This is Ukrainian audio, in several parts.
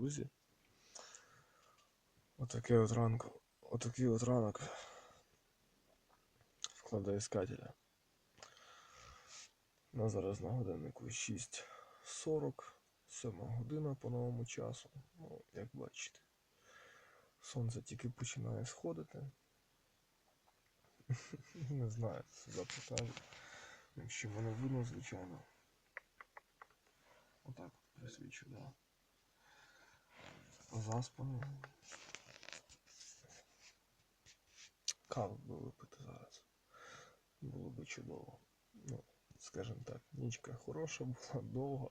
друзі. Отакий от ранку. Отакий от ранок вкладоіскателя. На зараз на годиннику 6.40, 7 година по новому часу. Ну, як бачите. Сонце тільки починає сходити. Не знаю, сюди покажу. Якщо мене видно, звичайно. Отак от присвічу, да. Заспаний. Каву би випити зараз. Було би чудово. Ну, скажімо так, нічка хороша була, довга.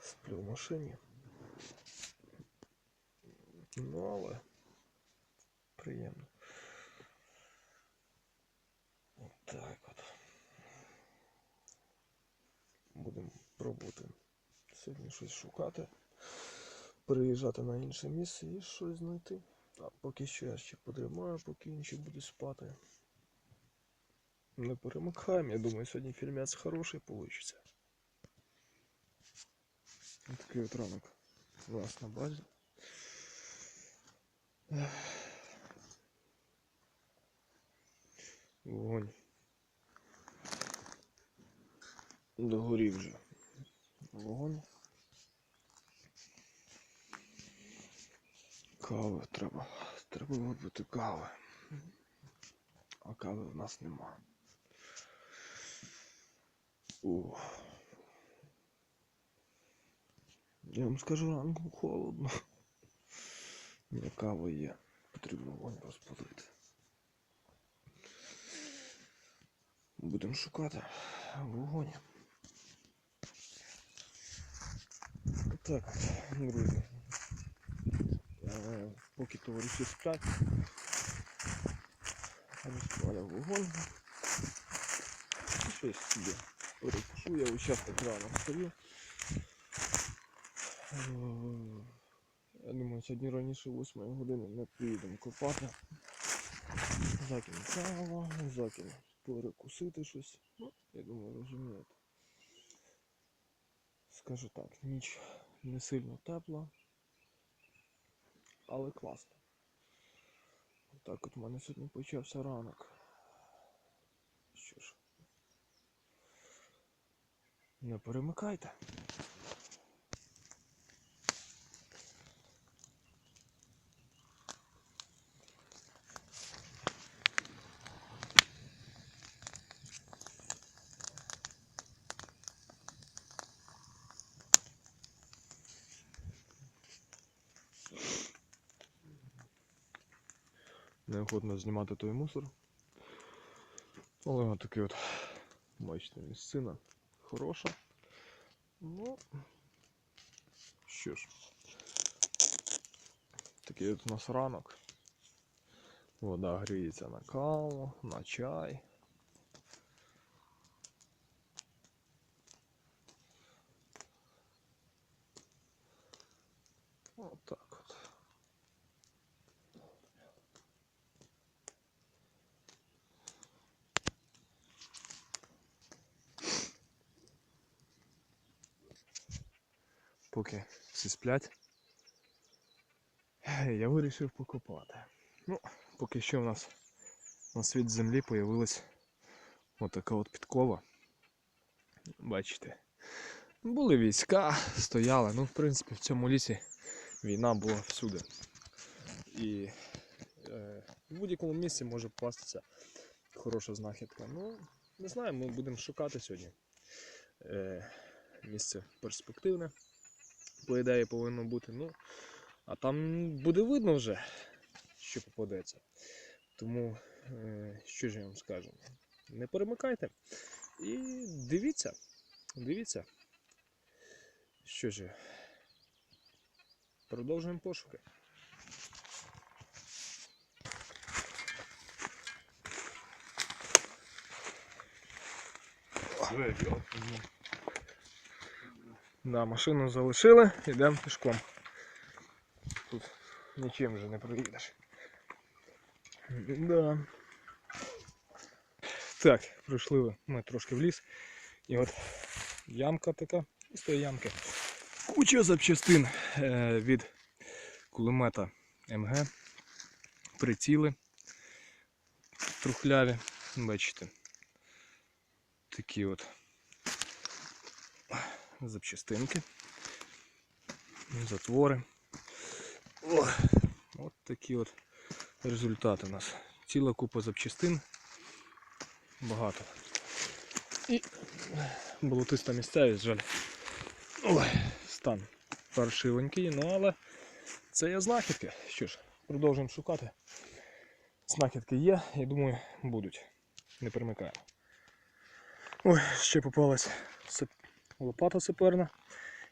Сплю в машині. Ну, але приємно. От так от. Будемо пробувати сьогодні щось шукати, переїжджати на інше місце і щось знайти. А поки що я ще подрімаю, поки інші будуть спати. Не перемикаємо, я думаю, сьогодні фільмець хороший вийде. Такий от ранок у нас на базі. Вогонь. Догорів вже. Вогонь. Кави треба. Треба випити кави. А кави в нас нема. О. Я вам скажу, ранком холодно. Не кава є. Потрібно вогонь розпалити. Будемо шукати вогонь. Так, друзі. Поки товариші сплять, розпаляв вогонь. І Щось собі перекушу, я участок рано встаю. Я думаю, сьогодні раніше 8 години не приїдемо копати. Закину каву, закину перекусити щось. Ну, я думаю, розумієте. Скажу так, ніч не сильно тепла, але класно. Отак от у мене сьогодні почався ранок. Що ж. Не перемикайте. Неохотно знімати той мусор. Але от такий от, бачите, місцина хороша. Ну, що ж, такий от у нас ранок. Вода гріється на каву, на чай. От так от. Поки всі сплять, я вирішив покопати. Ну, поки що в нас на світ землі появилась отака от підкова. Бачите, були війська, стояли. Ну, в принципі, в цьому лісі війна була всюди. І е, в будь-якому місці може попастися хороша знахідка. Ну, не знаю, ми будемо шукати сьогодні. Е, місце перспективне, по ідеї повинно бути. Ну, а там буде видно вже, що попадеться. Тому, е, що ж я вам скажу? Не перемикайте. І дивіться, дивіться. Що ж, продовжуємо пошуки. Да, машину залишили, йдемо пішком. Тут нічим вже не проїдеш. Да. Так, пройшли ми трошки в ліс. І от ямка така, і з тої ямки Куча запчастин е, від кулемета МГ. Приціли трухляві. Бачите. Такі от запчастинки. Затвори. О, от такі от результати у нас. Ціла купа запчастин. Багато. І болотиста місцевість, жаль. Ой, стан паршивенький, ну але це є знахідки. Що ж, продовжуємо шукати. Знахідки є, я думаю, будуть. Не примикаємо. Ой, ще попалась лопата саперна.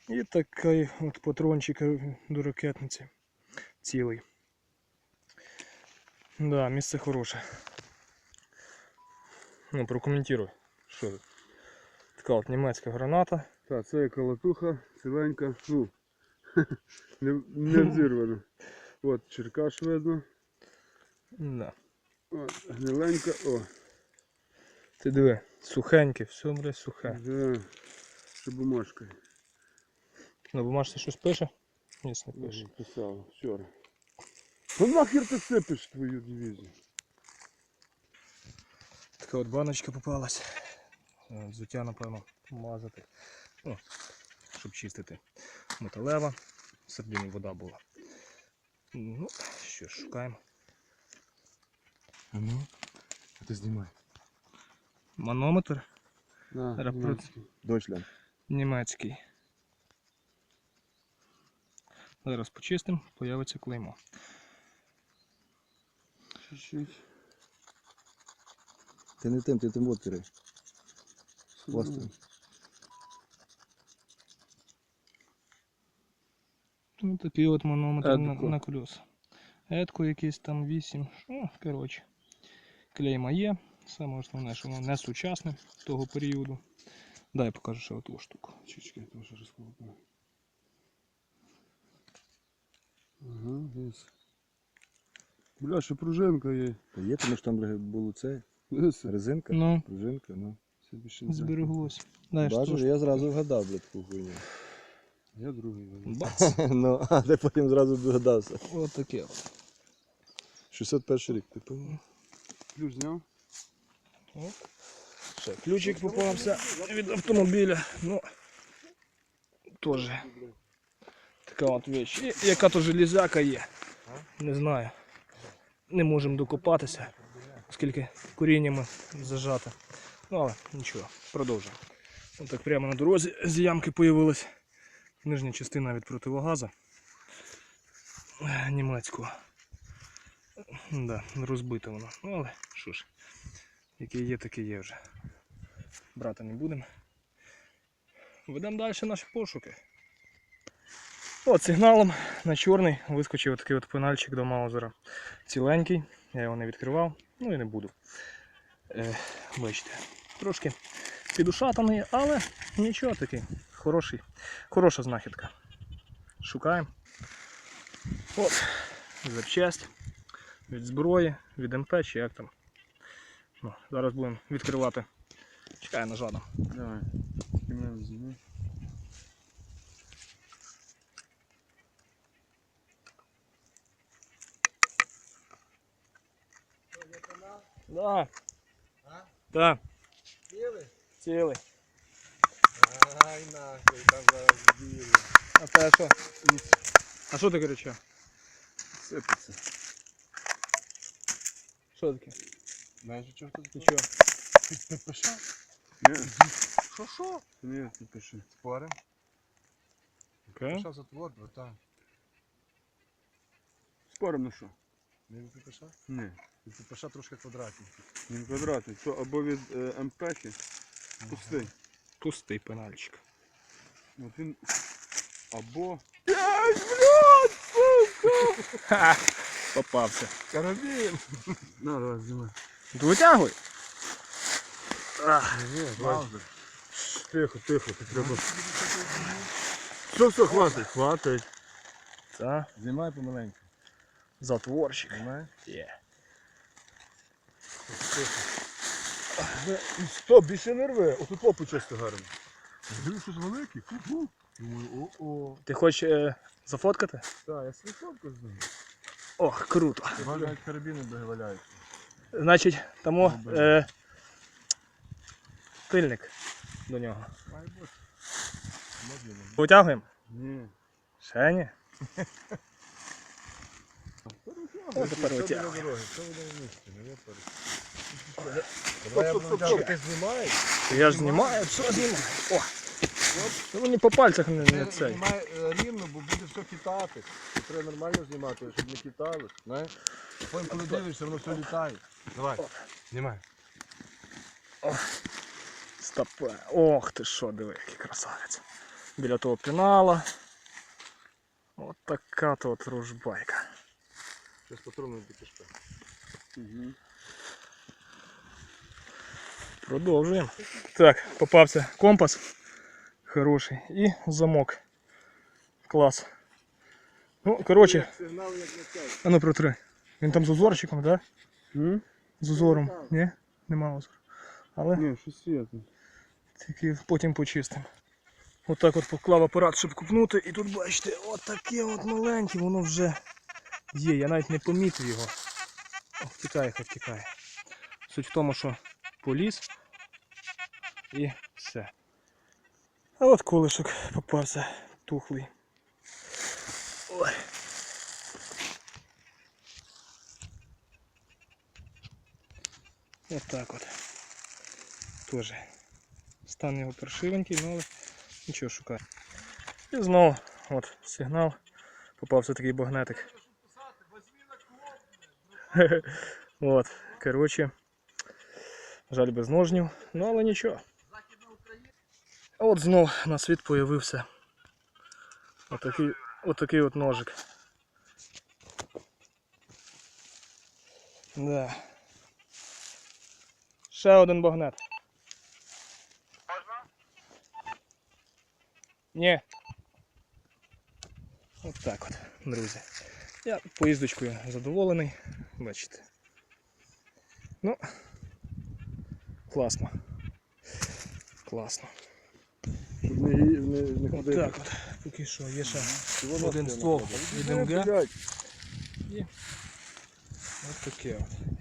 І такий от патрончик до ракетниці. Цілий. Да, місце хороше. Ну, прокоментуй. Що тут? Така от німецька граната. Так, це є колотуха, ціленька, ну, не, не взірвана. От черкаш видно, Да. от, гниленька, о, Ти диви, сухеньке, все, бля, сухе. да, ще бумажка. На бумажці щось пише? Ні, не пише. Писав вчора. Ну нахер ти сипиш твою дивізію? Така от баночка попалась. Е, Взуття, напевно, мазати. Ну, щоб чистити. Металева. Середині вода була. Ну, що ж, шукаємо. А ну, а ти знімай. Манометр На, Рапорт. німецький. Німецький. Зараз почистимо, появиться клеймо. Чуть-чуть. Ти не тим, ти тим отвіри. Хвостом. Ну, такий от манометр на, Едко. на колеса. Едко якийсь там 8. Ну, коротше. Клейма є. Саме основне, що воно не сучасне того періоду. Дай покажу ще оту штуку. Чучки, тому що розколупаю. Ага, десь. Бля, ще пружинка є. Та є, тому що там було це, резинка, Ну, пружинка, ну. Це більше не збереглось. Дай Бачиш, я зразу вгадав, блядь, таку хуйню. Я другий виліз. Бац! ну, а ти потім зразу догадався. От таке. от. 601 рік, ти певно? Ключ зняв? От. Ще ключик попався від автомобіля. Ну, теж така от віч. І яка то железяка є. Не знаю. Не можемо докопатися, оскільки коріннями зажато. Ну, але нічого, продовжуємо. Ось так прямо на дорозі з ямки появилась нижня частина від противогаза німецького. Да, розбита вона. Ну, але що ж, яке є, таке є вже. Брати не будемо. Ведемо далі наші пошуки. От сигналом на чорний вискочив такий от пенальчик до Маузера. Ціленький, я його не відкривав, ну і не буду. Е, бачите, трошки підушатаний, але нічого такий. Хороший, хороша знахідка. Шукаємо. От, запчасть від зброї, від МП чи як там. Ну, зараз будемо відкривати. Чекай, нажадом. Давай. Знімаємо зіму. Да. Да. Цілий? Цілий. Ай нахуй, там зараз білий. А те що? А що ти кричав? Сипеться. Що таке? Знаєш, що тут? Ти чого? ППШ? Ні. Що, що? Ні, ППШ. Спорим? Окей. Що затвор, братан? Спорим на що? Не від ППШ? Ні. Від ППШ трошки квадратний. Він квадратний. Що або від е, МПХи, пустий. Пустий пенальчик. От він або Ха! Попався. Карабін! На, давай, знімай. Витягуй. Тихо, тихо, ти треба. Все, все, хватить, хватить. Це Знімай помаленьку. затворчик. Знімай. Є. Стоп, більше не рви, отут попу часто гарно. Дивись, щось велике. Фу-фу. Думаю, о-о. Ти хочеш е, зафоткати? Так, я світовку знаю. Ох, круто. Бачу, навіть карабіни валяються. Значить, тому е, пильник до нього. Витягуємо? Ні. Ще ні. Тепер? Не я ти знімаєш? Ж знімаю, все знімаю. О! Ну мені по пальцях не, не цей. Знімай е, рівно, бо буде все хитати. Треба нормально знімати, щоб не хитало. Знаєш? Потім коли дивишся, воно все літає. Давай, знімай. Стопе. Ох ти що, диви, який красавець. Біля того пінала. От така то от ружбайка. Зараз патрони до кишка. Продовжуємо. Так, попався компас. Хороший. І замок. Клас. Ну, коротше, Сигнал як на цей. а ну протри. Він там з узорчиком, так? М? Да? З узором. Ні? Нема узору. Але Ні, щось світло. Тільки потім почистимо. Отак от поклав апарат, щоб купнути, і тут бачите, от от маленьке, воно вже є. Я навіть не помітив його. О, втікає, хай втікає. Суть в тому, що поліз і все. А от колишок попався тухлий. Ой. От так от. Тоже. Стан його паршивенький, ну але нічого шукає. І знову от сигнал. Попався такий багнетик. От, коротше. Жаль без ножнів, ну але нічого. А от знов на світ появився отакий, отакий от ножик. Да. Ще один багнет. Ні. От так от, друзі. Я поїздочкою задоволений. Бачите. Ну, класно. Класно. Не, не, не От так от. Поки що, є ще один ствол від. МГ. Блядь, От таке от.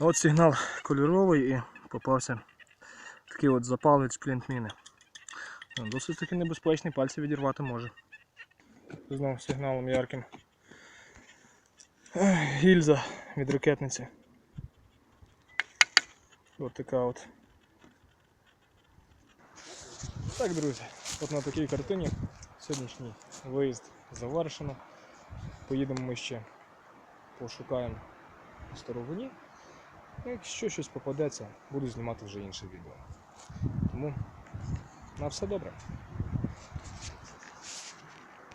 От сигнал кольоровий і попався такий от запалець плінтміни. Досить таки небезпечний, пальці відірвати може. Знову сигналом ярким. Гільза від ракетниці. Ось така от. Так, друзі, от на такій картині сьогоднішній виїзд завершено. Поїдемо ми ще пошукаємо старовині. Ну, Якщо щось попадеться, буду знімати вже інше відео. Тому на все добре.